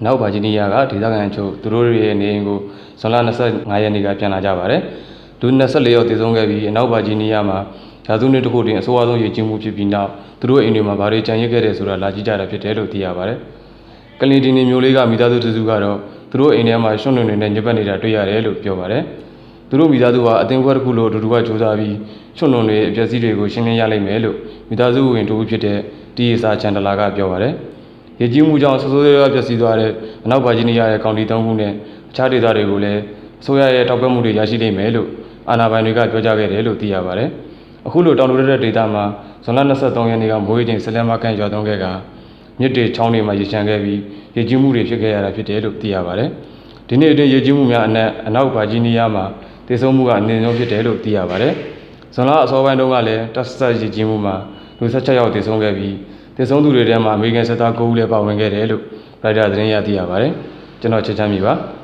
အနောက်ဗာဂျီးနီးယားကဒေသခံအချို့သူတို့ရဲ့နေအိမ်ကိုဇွန်လ25ရက်နေ့ကပြန်လာကြပါတယ်။ဒု24ရောက်တည်ဆုံးခဲ့ပြီးအနောက်ဗာဂျီးနီးယားမှာရာစုနှစ်တစ်ခုတွင်အဆိုးအဆုံးရည်ကြီးမှုဖြစ်ပြီးနောက်သူတို့အိမ်တွေမှာဘာတွေကြံရစ်ခဲ့တယ်ဆိုတာလာကြည့်ကြတာဖြစ်တယ်လို့သိရပါတယ်။ကလင်တီနီမျိုးလေးကမိသားစုတစုကတော့သူတို့အိမ်ထဲမှာရွှွန့်လွန်တွေနဲ့ညစ်ပတ်နေတာတွေ့ရတယ်လို့ပြောပါတယ်။သူတို့မိသားစုဟာအသင်ခွဲတစ်ခုလိုအတူတူကကြိုးစားပြီးရွှွန့်လွန်တွေအပျက်စီးတွေကိုရှင်းလင်းရလိမ့်မယ်လို့မိသားစုဝင်တူဖြစ်တဲ့တီးရီစာချန်တလာကပြောပါတယ်။ ရေကြီးမှုကြောင့်ဆိုးဆိုးရွားရွားပျက်စီးသွားတဲ့အနောက်ဗာဂျီးနီးယားရဲ့ကောင်တီ၃ခုနဲ့အခြားဒေသတွေကိုလည်းအစိုးရရဲ့တောက်ပံ့မှုတွေရရှိနိုင်မယ်လို့အာဏာပိုင်တွေကပြောကြားခဲ့တယ်လို့သိရပါတယ်။အခုလိုတောင်တူတဲ့ဒေသမှာဇွန်လ23ရက်နေ့ကမိုးရေချိန်ဆက်လက်မကန်ရွာသွန်းခဲ့ကမြစ်တွေချောင်းတွေမှာရေချမ်းခဲ့ပြီးရေကြီးမှုတွေဖြစ်ခဲ့ရတာဖြစ်တယ်လို့သိရပါတယ်။ဒီနေ့အတွင်းရေကြီးမှုများအနက်အနောက်ဗာဂျီးနီးယားမှာတည်ဆုံမှုကအနည်းဆုံးဖြစ်တယ်လို့သိရပါတယ်။ဇွန်လအစောပိုင်းတုန်းကလည်းတက်ဆက်ရေကြီးမှုမှာလူ16ယောက်တည်ဆုံခဲ့ပြီး တည်ဆုံသူတွေထဲမှာအမေရိကန်စစ်သား9ဦးလည်းပါဝင်ခဲ့တယ်လို့ရိုက်တာသတင်းရသိရပါတယ်။ကျွန်တော်ချစ်ချမ်းမြေပါ။